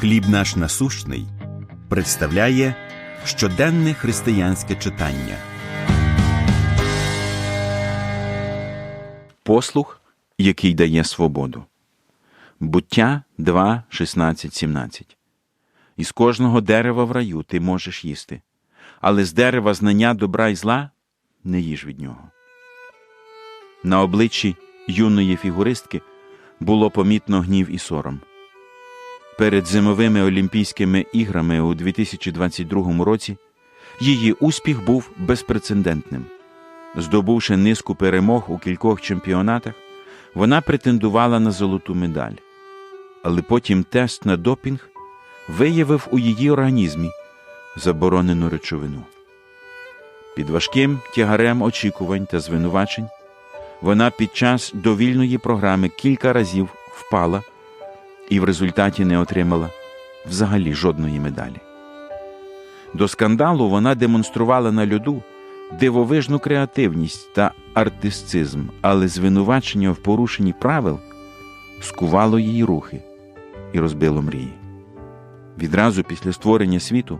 Хліб наш насущний представляє щоденне християнське читання. Послух, який дає свободу. Буття 2, 16, 17. Із кожного дерева в раю ти можеш їсти, але з дерева знання добра і зла не їж від нього. На обличчі юної фігуристки було помітно гнів і сором. Перед зимовими Олімпійськими іграми у 2022 році її успіх був безпрецедентним. Здобувши низку перемог у кількох чемпіонатах, вона претендувала на золоту медаль. Але потім тест на допінг виявив у її організмі заборонену речовину. Під важким тягарем очікувань та звинувачень вона під час довільної програми кілька разів впала і в результаті не отримала взагалі жодної медалі. До скандалу вона демонструвала на льоду дивовижну креативність та артистизм, але звинувачення в порушенні правил скувало її рухи і розбило мрії. Відразу після створення світу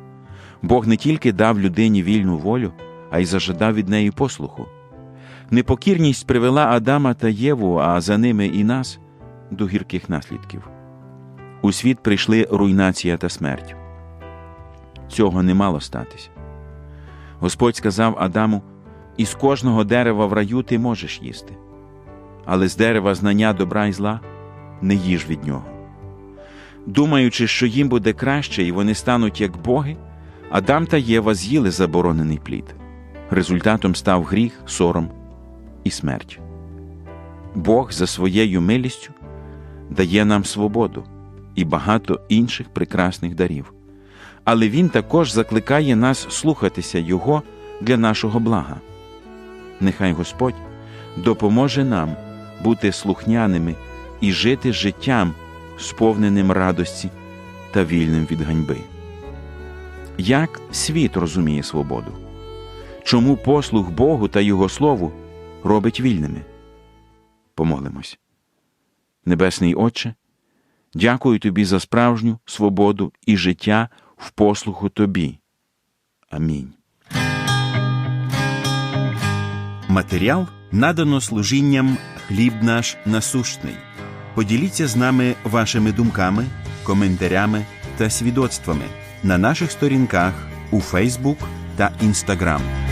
Бог не тільки дав людині вільну волю, а й зажадав від неї послуху. Непокірність привела Адама та Єву, а за ними і нас до гірких наслідків. У світ прийшли руйнація та смерть. Цього не мало статися. Господь сказав Адаму: із кожного дерева в раю ти можеш їсти, але з дерева знання добра і зла не їж від нього. Думаючи, що їм буде краще і вони стануть як боги, Адам та Єва з'їли заборонений плід. Результатом став гріх, сором і смерть. Бог за своєю милістю дає нам свободу і багато інших прекрасних дарів. Але Він також закликає нас слухатися Його для нашого блага. Нехай Господь допоможе нам бути слухняними і жити життям, сповненим радості та вільним від ганьби. Як світ розуміє свободу? Чому послух Богу та Його Слову робить вільними? Помолимось. Небесний Отче, дякую Тобі за справжню свободу і життя в послуху Тобі. Амінь. Матеріал надано служінням Хліб наш насущний. Поділіться з нами вашими думками, коментарями та свідоцтвами на наших сторінках у Фейсбук та Інстаграм.